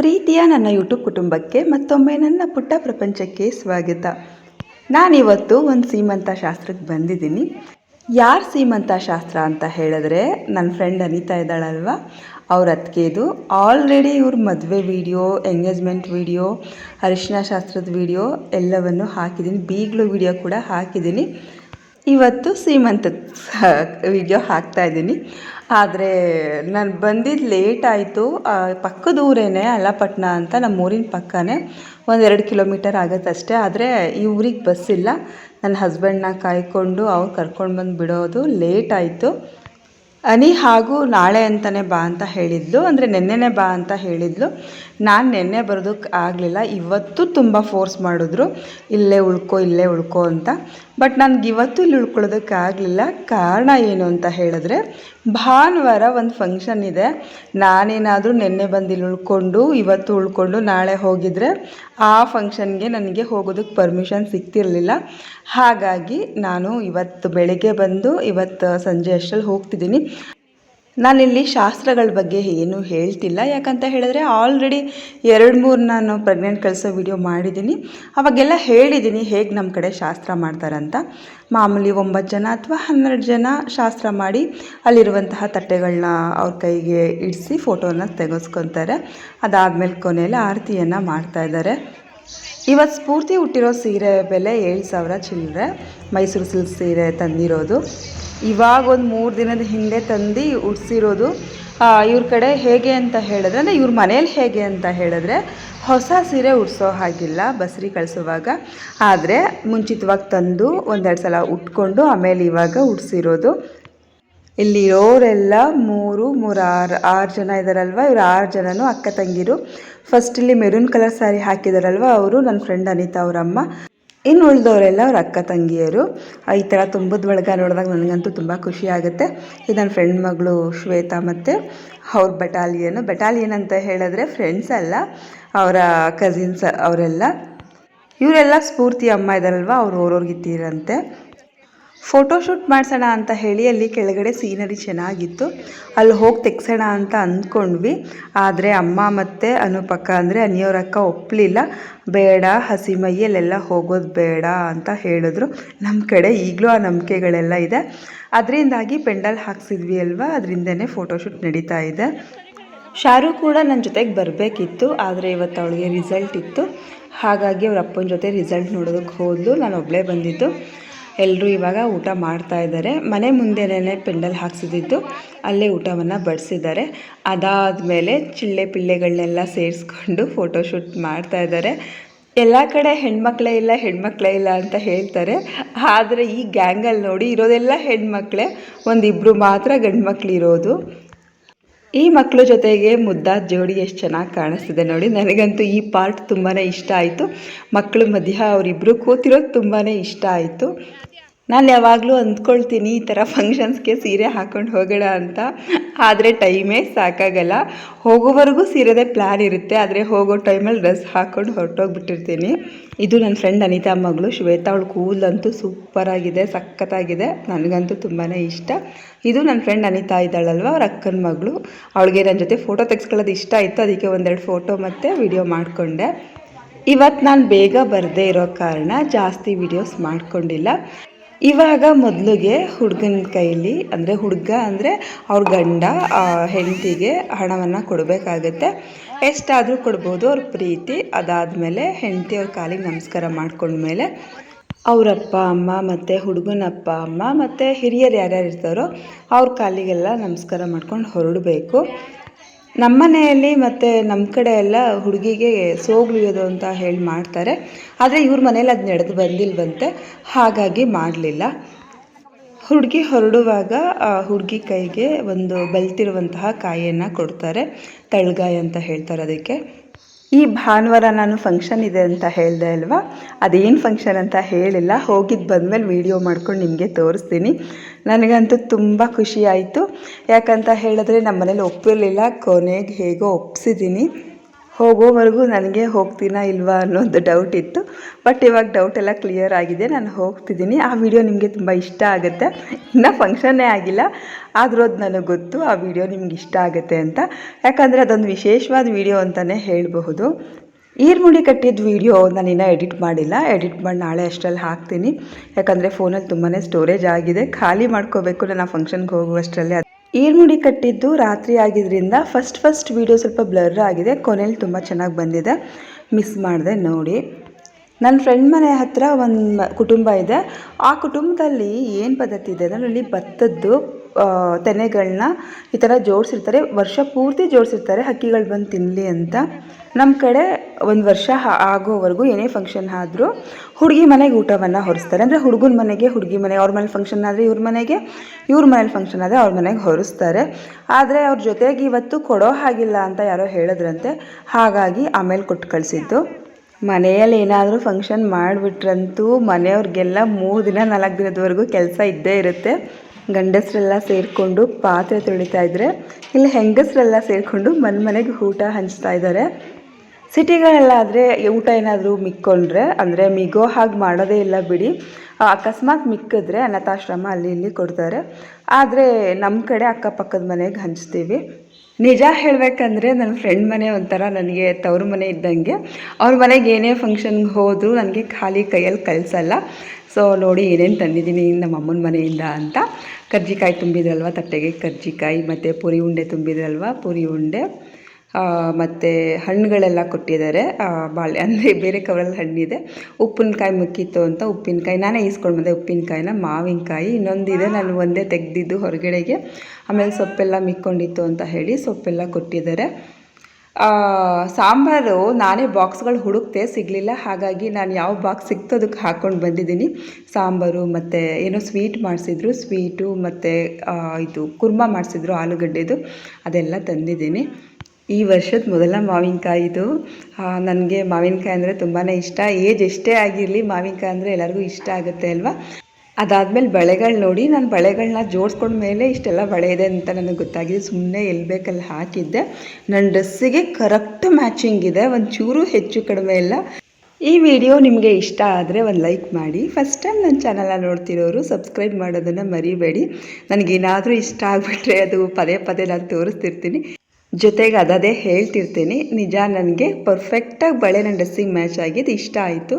ಪ್ರೀತಿಯ ನನ್ನ ಯೂಟ್ಯೂಬ್ ಕುಟುಂಬಕ್ಕೆ ಮತ್ತೊಮ್ಮೆ ನನ್ನ ಪುಟ್ಟ ಪ್ರಪಂಚಕ್ಕೆ ಸ್ವಾಗತ. ನಾನಿವತ್ತು ಒಂದು ಸೀಮಂತ ಶಾಸ್ತ್ರಕ್ಕೆ ಬಂದಿದ್ದೀನಿ. ಯಾರು ಸೀಮಂತ ಶಾಸ್ತ್ರ ಅಂತ ಹೇಳಿದ್ರೆ ನನ್ನ ಫ್ರೆಂಡ್ ಅನಿತಾ ಇದ್ದಾಳಲ್ವ? ಅವ್ರ ಅತ್ತಿಗೆದು ಆಲ್ರೆಡಿ ಇವ್ರ ಮದುವೆ ವಿಡಿಯೋ ಎಂಗೇಜ್ಮೆಂಟ್ ವೀಡಿಯೋ ಅರಿಶಿನ ಶಾಸ್ತ್ರದ ವೀಡಿಯೋ ಎಲ್ಲವನ್ನು ಹಾಕಿದ್ದೀನಿ ಬೀಗ್ಲು ವೀಡಿಯೋ ಕೂಡ ಹಾಕಿದ್ದೀನಿ ಇವತ್ತು ಸೀಮಂತ ವಿಡಿಯೋ ಹಾಕ್ತಾ ಇದ್ದೀನಿ. ಆದರೆ ನಾನು ಬಂದಿದ್ದು ಲೇಟ್ ಆಯಿತು. ಪಕ್ಕದ ಊರೇನೆ ಅಲ್ಲಪಟ್ಟಣ ಅಂತ ನಮ್ಮ ಊರಿನ ಪಕ್ಕನೇ. ಒಂದೆರಡು ಕಿಲೋಮೀಟರ್ ಆಗುತ್ತೆ ಅಷ್ಟೇ ಆದರೆ ಈ ಊರಿಗೆ ಬಸ್ ಇಲ್ಲ. ನನ್ನ ಹಸ್ಬೆಂಡ್ನ ಕಾಯ್ಕೊಂಡು ಅವ್ರು ಕರ್ಕೊಂಡು ಬಂದು ಬಿಡೋದು ಲೇಟ್ ಆಯಿತು. ಅನಿ ಹಾಗೂ ನಾಳೆ ಅಂತಲೇ ಬಾ ಅಂತ ಹೇಳಿದ್ಲು. ಅಂದರೆ ನೆನ್ನೆನೇ ಬಾ ಅಂತ ಹೇಳಿದ್ಲು. ನಾನು ನೆನ್ನೆ ಬರೋದಕ್ಕೆ ಆಗಲಿಲ್ಲ. ಇವತ್ತು ತುಂಬ ಫೋರ್ಸ್ ಮಾಡಿದ್ರು. ಇಲ್ಲೇ ಉಳ್ಕೊ ಇಲ್ಲೇ ಉಳ್ಕೊ ಅಂತ. ಬಟ್ ನನಗೆ ಇವತ್ತು ಇಲ್ಲಿ ಉಳ್ಕೊಳ್ಳೋದಕ್ಕೆ ಆಗಲಿಲ್ಲ. ಕಾರಣ ಏನು ಅಂತ ಹೇಳಿದ್ರೆ, ಭಾನುವಾರ ಒಂದು ಫಂಕ್ಷನ್ ಇದೆ. ನಾನೇನಾದರೂ ನೆನ್ನೆ ಬಂದು ಇಲ್ಲಿ ಉಳ್ಕೊಂಡು, ಇವತ್ತು ಉಳ್ಕೊಂಡು ನಾಳೆ ಹೋಗಿದ್ರೆ ಆ ಫಂಕ್ಷನ್ಗೆ ನನಗೆ ಹೋಗೋದಕ್ಕೆ ಪರ್ಮಿಷನ್ ಸಿಗ್ತಿರಲಿಲ್ಲ. ಹಾಗಾಗಿ ನಾನು ಇವತ್ತು ಬೆಳಗ್ಗೆ ಬಂದು ಇವತ್ತು ಸಂಜೆ ಅಷ್ಟರಲ್ಲಿ ಹೋಗ್ತಿದ್ದೀನಿ. ನಾನಿಲ್ಲಿ ಶಾಸ್ತ್ರಗಳ ಬಗ್ಗೆ ಏನೂ ಹೇಳ್ತಿಲ್ಲ. ಯಾಕಂತ ಹೇಳಿದ್ರೆ ಆಲ್ರೆಡಿ ಎರಡು ಮೂರು ನಾನು ಪ್ರೆಗ್ನೆಂಟ್ ಕಳಿಸೋ ವಿಡಿಯೋ ಮಾಡಿದ್ದೀನಿ. ಅವಾಗೆಲ್ಲ ಹೇಳಿದ್ದೀನಿ ಹೇಗೆ ನಮ್ಮ ಕಡೆ ಶಾಸ್ತ್ರ ಮಾಡ್ತಾರಂತ. ಮಾಮೂಲಿ ಒಂಬತ್ತು ಜನ ಅಥವಾ ಹನ್ನೆರಡು ಜನ ಶಾಸ್ತ್ರ ಮಾಡಿ ಅಲ್ಲಿರುವಂತಹ ತಟ್ಟೆಗಳನ್ನ ಅವ್ರ ಕೈಗೆ ಇಡಿಸಿ ಫೋಟೋನ ತೆಗೆಸ್ಕೊತಾರೆ. ಅದಾದಮೇಲೆ ಕೊನೆಯಲ್ಲಿ ಆರತಿಯನ್ನು ಮಾಡ್ತಾಯಿದ್ದಾರೆ ಇವತ್ತು ಸ್ಫೂರ್ತಿ ಹುಟ್ಟಿರೋ ಸೀರೆ ಬೆಲೆ ಏಳು ಸಾವಿರ ಚಿಲ್ಲರೆ ಮೈಸೂರು ಸಿಲ್ಕ್ ಸೀರೆ ತಂದಿರೋದು. ಇವಾಗ ಒಂದು ಮೂರು ದಿನದ ಹಿಂದೆ ತಂದು ಉಡ್ಸಿರೋದು. ಇವ್ರ ಕಡೆ ಹೇಗೆ ಅಂತ ಹೇಳಿದ್ರೆ, ಅಂದರೆ ಇವ್ರ ಮನೇಲಿ ಹೇಗೆ ಅಂತ ಹೇಳಿದ್ರೆ, ಹೊಸ ಸೀರೆ ಉಡ್ಸೋ ಹಾಗಿಲ್ಲ ಬಸ್ರಿ ಕಳಿಸುವಾಗ. ಆದರೆ ಮುಂಚಿತವಾಗಿ ತಂದು ಒಂದೆರಡು ಸಲ ಉಟ್ಕೊಂಡು ಆಮೇಲೆ ಇವಾಗ ಉಡ್ಸಿರೋದು. ಇಲ್ಲಿರೋರೆಲ್ಲ ಮೂರು ಮೂರು ಆರು ಆರು ಜನ ಇದ್ದಾರಲ್ವ ಇವ್ರು ಆರು ಜನನು ಅಕ್ಕ ತಂಗಿರು. ಫಸ್ಟ್ ಇಲ್ಲಿ ಮೆರೂನ್ ಕಲರ್ ಸ್ಯಾರಿ ಹಾಕಿದಾರಲ್ವ? ಅವರು ನನ್ನ ಫ್ರೆಂಡ್ ಅನಿತಾ ಅವರಮ್ಮ. ಇನ್ನು ಉಳಿದವರೆಲ್ಲ ಅವ್ರ ಅಕ್ಕ ತಂಗಿಯರು. ಈ ಥರ ತುಂಬದ ಬಳಗ ನೋಡಿದಾಗ ನನಗಂತೂ ತುಂಬ ಖುಷಿ ಆಗುತ್ತೆ. ಇದು ನನ್ನ ಫ್ರೆಂಡ್ ಮಗಳು ಶ್ವೇತಾ ಮತ್ತು ಅವ್ರ ಬಟಾಲಿಯನು ಬಟಾಲಿಯನ್ ಅಂತ ಹೇಳಿದ್ರೆ ಫ್ರೆಂಡ್ಸ್ ಅಲ್ಲ, ಅವರ ಕಸಿನ್ಸ್ ಅವರೆಲ್ಲ. ಇವರೆಲ್ಲ ಸ್ಫೂರ್ತಿ ಅಮ್ಮ ಇದಾರಲ್ವ? ಅವ್ರು ಓರೋರ್ಗಿತ್ತೀರಂತೆ ಫೋಟೋಶೂಟ್ ಮಾಡಿಸೋಣ ಅಂತ ಹೇಳಿ ಅಲ್ಲಿ ಕೆಳಗಡೆ ಸೀನರಿ ಚೆನ್ನಾಗಿತ್ತು. ಅಲ್ಲಿ ಹೋಗಿ ತೆಗ್ಸೋಣ ಅಂತ ಅಂದ್ಕೊಂಡ್ವಿ. ಆದರೆ ಅಮ್ಮ ಮತ್ತು ಅನುಪಕ್ಕ ಅಂದರೆ ಅನಿಯವರಕ್ಕ ಒಪ್ಪಲಿಲ್ಲ ಬೇಡ, ಹಸಿ ಮೈಯಲ್ಲೆಲ್ಲ ಹೋಗೋದು ಬೇಡ ಅಂತ ಹೇಳಿದ್ರು. ನಮ್ಮ ಕಡೆ ಈಗಲೂ ಆ ನಂಬಿಕೆಗಳೆಲ್ಲ ಇದೆ. ಅದರಿಂದಾಗಿ ಪೆಂಡಲ್ ಹಾಕ್ಸಿದ್ವಿ ಅಲ್ವಾ? ಅದರಿಂದನೇ ಫೋಟೋಶೂಟ್ ನಡೀತಾ ಇದೆ. ಶಾರು ಕೂಡ ನನ್ನ ಜೊತೆಗೆ ಬರಬೇಕಿತ್ತು, ಆದರೆ ಇವತ್ತು ಅವಳಿಗೆ ರಿಸಲ್ಟ್ ಇತ್ತು. ಹಾಗಾಗಿ ಅವ್ರ ಅಪ್ಪನ ಜೊತೆ ರಿಸಲ್ಟ್ ನೋಡೋದಕ್ಕೆ ಹೋದಲು. ನಾನು ಒಬ್ಬಳೇ ಬಂದಿದ್ದು. ಎಲ್ಲರೂ ಇವಾಗ ಊಟ ಮಾಡ್ತಾ ಇದ್ದಾರೆ. ಮನೆ ಮುಂದೆನೇ ಪೆಂಡಲ್ ಹಾಕ್ಸಿದ್ದು ಅಲ್ಲೇ ಊಟವನ್ನು ಬಡಿಸಿದ್ದಾರೆ. ಅದಾದಮೇಲೆ ಚಿಳ್ಳೆ ಪಿಳ್ಳೆಗಳನ್ನೆಲ್ಲ ಸೇರಿಸ್ಕೊಂಡು ಫೋಟೋಶೂಟ್ ಮಾಡ್ತಾ ಇದ್ದಾರೆ. ಎಲ್ಲ ಕಡೆ ಹೆಣ್ಮಕ್ಳೇ ಇಲ್ಲ ಹೆಣ್ಮಕ್ಳೇ ಇಲ್ಲ ಅಂತ ಹೇಳ್ತಾರೆ. ಆದರೆ ಈ ಗ್ಯಾಂಗಲ್ಲಿ ನೋಡಿ ಇರೋದೆಲ್ಲ ಹೆಣ್ಮಕ್ಳೇ. ಒಂದಿಬ್ಬರು ಮಾತ್ರ ಗಂಡು ಮಕ್ಳು ಇರೋದು ಈ ಮಕ್ಕಳ ಜೊತೆಗೆ ಮುದ್ದಾದ ಜೋಡಿ ಎಷ್ಟು ಚೆನ್ನಾಗಿ ಕಾಣಿಸ್ತಿದೆ ನೋಡಿ. ನನಗಂತೂ ಈ ಪಾರ್ಟ್ ತುಂಬಾ ಇಷ್ಟ ಆಯಿತು. ಮಕ್ಕಳ ಮಧ್ಯ ಅವರಿಬ್ಬರು ಕೂತಿರೋದು ತುಂಬಾ ಇಷ್ಟ ಆಯಿತು. ನಾನು ಯಾವಾಗಲೂ ಅಂದ್ಕೊಳ್ತೀನಿ ಈ ಥರ ಫಂಕ್ಷನ್ಸ್ಗೆ ಸೀರೆ ಹಾಕ್ಕೊಂಡು ಹೋಗೋಣ ಅಂತ. ಆದರೆ ಟೈಮೇ ಸಾಕಾಗಲ್ಲ. ಹೋಗೋವರೆಗೂ ಸೀರೆದೇ ಪ್ಲ್ಯಾನ್ ಇರುತ್ತೆ. ಆದರೆ ಹೋಗೋ ಟೈಮಲ್ಲಿ ಡ್ರೆಸ್ ಹಾಕ್ಕೊಂಡು ಹೊರಟೋಗ್ಬಿಟ್ಟಿರ್ತೀನಿ. ಇದು ನನ್ನ ಫ್ರೆಂಡ್ ಅನಿತಾ ಮಗಳು. ಶ್ವೇತಾ ಅವಳು ಕೂದಲಂತೂ ಸೂಪರಾಗಿದೆ ಸಖತ್ತಾಗಿದೆ. ನನಗಂತೂ ತುಂಬಾ ಇಷ್ಟ. ಇದು ನನ್ನ ಫ್ರೆಂಡ್ ಅನಿತಾ ಇದ್ದಾಳಲ್ವ? ಅವ್ರ ಅಕ್ಕನ ಮಗಳು. ಅವಳಿಗೆ ನನ್ನ ಜೊತೆ ಫೋಟೋ ತೆಗೆಸ್ಕೊಳ್ಳೋದು ಇಷ್ಟ ಆಯಿತು. ಅದಕ್ಕೆ ಒಂದೆರಡು ಫೋಟೋ ಮತ್ತು ವಿಡಿಯೋ ಮಾಡಿಕೊಂಡೆ. ಇವತ್ತು ನಾನು ಬೇಗ ಬರದೇ ಇರೋ ಕಾರಣ ಜಾಸ್ತಿ ವಿಡಿಯೋಸ್ ಮಾಡ್ಕೊಂಡಿಲ್ಲ. ಇವಾಗ ಮೊದಲಿಗೆ ಹುಡುಗನ ಕೈಲಿ, ಅಂದರೆ ಹುಡುಗ ಅಂದರೆ ಅವ್ರ ಗಂಡ ಹೆಂಡತಿಗೆ ಹಣವನ್ನು ಕೊಡಬೇಕಾಗತ್ತೆ. ಎಷ್ಟಾದರೂ ಕೊಡ್ಬೋದು ಅವ್ರ ಪ್ರೀತಿ. ಅದಾದಮೇಲೆ ಹೆಂಡತಿ ಅವ್ರ ಕಾಲಿಗೆ ನಮಸ್ಕಾರ ಮಾಡ್ಕೊಂಡ್ಮೇಲೆ ಅವರಪ್ಪ, ಅಮ್ಮ ಮತ್ತು ಹುಡುಗನ ಅಪ್ಪ ಅಮ್ಮ ಮತ್ತು ಹಿರಿಯರು ಯಾರ್ಯಾರು ಇರ್ತಾರೋ ಅವ್ರ ಕಾಲಿಗೆಲ್ಲ ನಮಸ್ಕಾರ ಮಾಡ್ಕೊಂಡು ಹೊರಡಬೇಕು. ನಮ್ಮ ಮನೆಯಲ್ಲಿ ಮತ್ತು ನಮ್ಮ ಕಡೆ ಎಲ್ಲ ಹುಡುಗಿಗೆ ಸೋಗ್ಲಿಯೋದು ಅಂತ ಹೇಳಿ ಮಾಡ್ತಾರೆ. ಆದರೆ ಇವ್ರ ಮನೇಲಿ ಅದು ನಡೆದು ಬಂದಿಲ್ವಂತೆ. ಹಾಗಾಗಿ ಮಾಡಲಿಲ್ಲ. ಹುಡುಗಿ ಹೊರಡುವಾಗ ಹುಡುಗಿ ಕೈಗೆ ಒಂದು ಬಲ್ತಿರುವಂತಹ ಕಾಯಿಯನ್ನು ಕೊಡ್ತಾರೆ. ತಳ್ಗಾಯಿ ಅಂತ ಹೇಳ್ತಾರೆ ಅದಕ್ಕೆ. ಈ ಭಾನುವಾರ ನಾನು ಫಂಕ್ಷನ್ ಇದೆ ಅಂತ ಹೇಳಿದೆ ಅಲ್ವಾ? ಅದೇನು ಫಂಕ್ಷನ್ ಅಂತ ಹೇಳಿಲ್ಲ. ಹೋಗಿದ್ದು ಬಂದಮೇಲೆ ವೀಡಿಯೋ ಮಾಡ್ಕೊಂಡು ನಿಮಗೆ ತೋರಿಸ್ತೀನಿ. ನನಗಂತೂ ತುಂಬ ಖುಷಿ ಆಯಿತು. ಯಾಕಂತ ಹೇಳಿದ್ರೆ ನಮ್ಮ ಮನೇಲಿ ಒಪ್ಪಿರಲಿಲ್ಲ. ಕೊನೆಗೆ ಹೇಗೋ ಒಪ್ಸಿದ್ದೀನಿ ಹೋಗೋವರೆಗೂ ನನಗೆ ಹೋಗ್ತೀನಾ ಇಲ್ವಾ ಅನ್ನೋದು ಡೌಟ್ ಇತ್ತು. ಬಟ್ ಇವಾಗ ಡೌಟ್ ಎಲ್ಲ ಕ್ಲಿಯರ್ ಆಗಿದೆ, ನಾನು ಹೋಗ್ತಿದ್ದೀನಿ. ಆ ವಿಡಿಯೋ ನಿಮಗೆ ತುಂಬ ಇಷ್ಟ ಆಗುತ್ತೆ. ಇನ್ನೂ ಫಂಕ್ಷನ್ನೇ ಆಗಿಲ್ಲ, ಆದರೂ ಅದು ನನಗೆ ಗೊತ್ತು, ಆ ವಿಡಿಯೋ ನಿಮ್ಗೆ ಇಷ್ಟ ಆಗುತ್ತೆ ಅಂತ. ಯಾಕಂದರೆ ಅದೊಂದು ವಿಶೇಷವಾದ ವಿಡಿಯೋ ಅಂತಲೇ ಹೇಳಬಹುದು. ಈರ್ಮುಡಿ ಕಟ್ಟಿದ ವಿಡಿಯೋ ನಾನು ಇನ್ನೂ ಎಡಿಟ್ ಮಾಡಿಲ್ಲ. ಎಡಿಟ್ ಮಾಡಿ ನಾಳೆ ಅಷ್ಟರಲ್ಲಿ ಹಾಕ್ತೀನಿ. ಯಾಕಂದರೆ ಫೋನಲ್ಲಿ ತುಂಬಾ ಸ್ಟೋರೇಜ್ ಆಗಿದೆ. ಖಾಲಿ ಮಾಡ್ಕೋಬೇಕು, ನಾನು ಫಂಕ್ಷನ್ಗೆ ಹೋಗುವಷ್ಟರಲ್ಲಿ. ಈರ್ಮುಡಿ ಕಟ್ಟಿದ್ದು ರಾತ್ರಿ ಆಗಿದ್ದರಿಂದ ಫಸ್ಟ್ ಫಸ್ಟ್ ವಿಡಿಯೋ ಸ್ವಲ್ಪ ಬ್ಲರ್ ಆಗಿದೆ. ಕೊನೆಯಲ್ಲಿ ತುಂಬ ಚೆನ್ನಾಗಿ ಬಂದಿದೆ. ಮಿಸ್ ಮಾಡಿದೆ ನೋಡಿ. ನನ್ನ ಫ್ರೆಂಡ್ ಮನೆ ಹತ್ತಿರ ಒಂದು ಕುಟುಂಬ ಇದೆ. ಆ ಕುಟುಂಬದಲ್ಲಿ ಏನು ಪದ್ಧತಿ ಇದೆ? ಅಂದರೆ ಅಲ್ಲಿ ಭತ್ತದ್ದು ತೆನೆಗಳನ್ನ ಈ ಥರ ಜೋಡಿಸಿರ್ತಾರೆ. ವರ್ಷ ಪೂರ್ತಿ ಜೋಡಿಸಿರ್ತಾರೆ ಹಕ್ಕಿಗಳು ಬಂದು ತಿನ್ನಲಿ ಅಂತ. ನಮ್ಮ ಕಡೆ ಒಂದು ವರ್ಷ ಆಗೋವರೆಗೂ ಏನೇ ಫಂಕ್ಷನ್ ಆದರೂ ಹುಡುಗಿ ಮನೆಗೆ ಊಟವನ್ನು ಹೊರಿಸ್ತಾರೆ. ಅಂದರೆ ಹುಡುಗನ ಮನೆಗೆ ಹುಡುಗಿ ಮನೆ, ಅವ್ರ ಮನೇಲಿ ಫಂಕ್ಷನ್ ಆದರೆ ಇವ್ರ ಮನೆಗೆ, ಇವ್ರ ಮನೇಲಿ ಫಂಕ್ಷನ್ ಆದರೆ ಅವ್ರ ಮನೆಗೆ ಹೊರಿಸ್ತಾರೆ. ಆದರೆ ಅವ್ರ ಜೊತೆಗೆ ಇವತ್ತು ಕೊಡೋ ಹಾಗಿಲ್ಲ ಅಂತ ಯಾರೋ ಹೇಳಿದ್ರಂತೆ. ಹಾಗಾಗಿ ಆಮೇಲೆ ಕೊಟ್ಟು ಕಳಿಸಿದ್ದು. ಮನೆಯಲ್ಲಿ ಏನಾದರೂ ಫಂಕ್ಷನ್ ಮಾಡಿಬಿಟ್ರಂತೂ ಮನೆಯವ್ರಿಗೆಲ್ಲ ಮೂರು ದಿನ, ನಾಲ್ಕು ದಿನದವರೆಗೂ ಕೆಲಸ ಇದ್ದೇ ಇರುತ್ತೆ. ಗಂಡಸರೆಲ್ಲ ಸೇರಿಕೊಂಡು ಪಾತ್ರೆ ತೊಳಿತಾ ಇದ್ದರೆ ಇಲ್ಲಿ ಹೆಂಗಸರೆಲ್ಲ ಸೇರಿಕೊಂಡು ಮನೆ ಮನೆಗೆ ಊಟ ಹಂಚ್ತಾ ಇದ್ದಾರೆ ಸಿಟಿಗಳಲ್ಲಾದರೆ ಊಟ ಏನಾದರೂ ಮಿಕ್ಕೊಂಡ್ರೆ, ಅಂದರೆ ಮಿಗೋ ಹಾಗೆ ಮಾಡೋದೇ ಇಲ್ಲ ಬಿಡಿ. ಅಕಸ್ಮಾತ್ ಮಿಕ್ಕಿದ್ರೆ ಅನಾಥಾಶ್ರಮ ಅಲ್ಲಿ ಇಲ್ಲಿ ಕೊಡ್ತಾರೆ. ಆದರೆ ನಮ್ಮ ಕಡೆ ಅಕ್ಕಪಕ್ಕದ ಮನೆಗೆ ಹಂಚ್ತೀವಿ. ನಿಜ ಹೇಳಬೇಕಂದ್ರೆ ನನ್ನ ಫ್ರೆಂಡ್ ಮನೆ ಒಂಥರ ನನಗೆ ತವ್ರ ಮನೆ ಇದ್ದಂಗೆ. ಅವ್ರ ಮನೆಗೆ ಏನೇ ಫಂಕ್ಷನ್ಗೆ ಹೋದರೂ ನನಗೆ ಖಾಲಿ ಕೈಯಲ್ಲಿ ಕಳಿಸಲ್ಲ. ಸೊ ನೋಡಿ ಏನೇನು ತಂದಿದ್ದೀನಿ ನಮ್ಮ ಅಮ್ಮನ ಮನೆಯಿಂದ ಅಂತ. ಕರ್ಜಿಕಾಯಿ ತುಂಬಿದ್ರಲ್ವ ತಟ್ಟೆಗೆ? ಕರ್ಜಿಕಾಯಿ, ಮತ್ತು ಪುರಿ ಉಂಡೆ ತುಂಬಿದ್ರಲ್ವ? ಪುರಿ ಉಂಡೆ. ಮತ್ತು ಹಣ್ಣುಗಳೆಲ್ಲ ಕೊಟ್ಟಿದ್ದಾರೆ. ಬಾಳೆ, ಅಂದರೆ ಬೇರೆ ಕವರಲ್ಲಿ ಹಣ್ಣಿದೆ. ಉಪ್ಪಿನಕಾಯಿ ಮುಕ್ಕಿತ್ತು ಅಂತ ಉಪ್ಪಿನಕಾಯಿ, ನಾನೇ ಈಸ್ಕೊಂಡು ಬಂದೆ ಉಪ್ಪಿನಕಾಯಿನ. ಮಾವಿನಕಾಯಿ, ಇನ್ನೊಂದಿದೆ ನಾನು ಒಂದೇ ತೆಗೆದಿದ್ದು ಹೊರಗಡೆಗೆ. ಆಮೇಲೆ ಸೊಪ್ಪೆಲ್ಲ ಮಿಕ್ಕೊಂಡಿತ್ತು ಅಂತ ಹೇಳಿ ಸೊಪ್ಪೆಲ್ಲ ಕೊಟ್ಟಿದ್ದಾರೆ. ಸಾಂಬಾರು ನಾನೇ ಬಾಕ್ಸ್ಗಳು ಹುಡುಕ್ತೆ, ಸಿಗಲಿಲ್ಲ. ಹಾಗಾಗಿ ನಾನು ಯಾವ ಬಾಕ್ಸ್ ಸಿಕ್ತೋ ಅದಕ್ಕೆ ಹಾಕ್ಕೊಂಡು ಬಂದಿದ್ದೀನಿ. ಸಾಂಬಾರು ಮತ್ತು ಏನೋ ಸ್ವೀಟ್ ಮಾಡಿಸಿದ್ರು, ಸ್ವೀಟು ಮತ್ತು ಇದು ಕುರ್ಮಾ ಮಾಡಿಸಿದ್ರು, ಆಲೂಗಡ್ಡೆದು. ಅದೆಲ್ಲ ತಂದಿದ್ದೀನಿ. ಈ ವರ್ಷದ ಮೊದಲ ಮಾವಿನಕಾಯಿ ಇದು. ನನಗೆ ಮಾವಿನಕಾಯಿ ಅಂದರೆ ತುಂಬಾ ಇಷ್ಟ. ಏಜ್ ಎಷ್ಟೇ ಆಗಿರಲಿ ಮಾವಿನಕಾಯಿ ಅಂದರೆ ಎಲ್ಲರಿಗೂ ಇಷ್ಟ ಆಗುತ್ತೆ ಅಲ್ವಾ? ಅದಾದಮೇಲೆ ಬಳೆಗಳು ನೋಡಿ ನಾನು ಬಳೆಗಳನ್ನ ಜೋಡಿಸ್ಕೊಂಡ ಮೇಲೆ ಇಷ್ಟೆಲ್ಲ ಬಳೆ ಇದೆ ಅಂತ ನನಗೆ ಗೊತ್ತಾಗಿದೆ. ಸುಮ್ಮನೆ ಎಲ್ಲಿ ಬೇಕಲ್ಲಿ ಹಾಕಿದ್ದೆ. ನನ್ನ ಡ್ರೆಸ್ಸಿಗೆ ಕರೆಕ್ಟ್ ಮ್ಯಾಚಿಂಗ್ ಇದೆ. ಒಂದು ಚೂರು ಹೆಚ್ಚು ಕಡಿಮೆ ಇಲ್ಲ. ಈ ವಿಡಿಯೋ ನಿಮಗೆ ಇಷ್ಟ ಆದರೆ ಒಂದು ಲೈಕ್ ಮಾಡಿ. ಫಸ್ಟ್ ಟೈಮ್ ನನ್ನ ಚಾನಲ್ನ ನೋಡ್ತಿರೋರು ಸಬ್ಸ್ಕ್ರೈಬ್ ಮಾಡೋದನ್ನು ಮರಿಬೇಡಿ. ನನಗೇನಾದರೂ ಇಷ್ಟ ಆಗಿಬಿಟ್ರೆ ಅದು ಪದೇ ಪದೇ ನಾನು ತೋರಿಸ್ತಿರ್ತೀನಿ. ಜೊತೆಗೆ ಅದದೇ ಹೇಳ್ತಿರ್ತೀನಿ. ನಿಜ ನನಗೆ ಪರ್ಫೆಕ್ಟಾಗಿ ಬಳೆ ನನ್ನ ಡ್ರೆಸ್ಸಿಂಗ್ ಮ್ಯಾಚ್ ಆಗಿದ್ದು ಇಷ್ಟ ಆಯಿತು.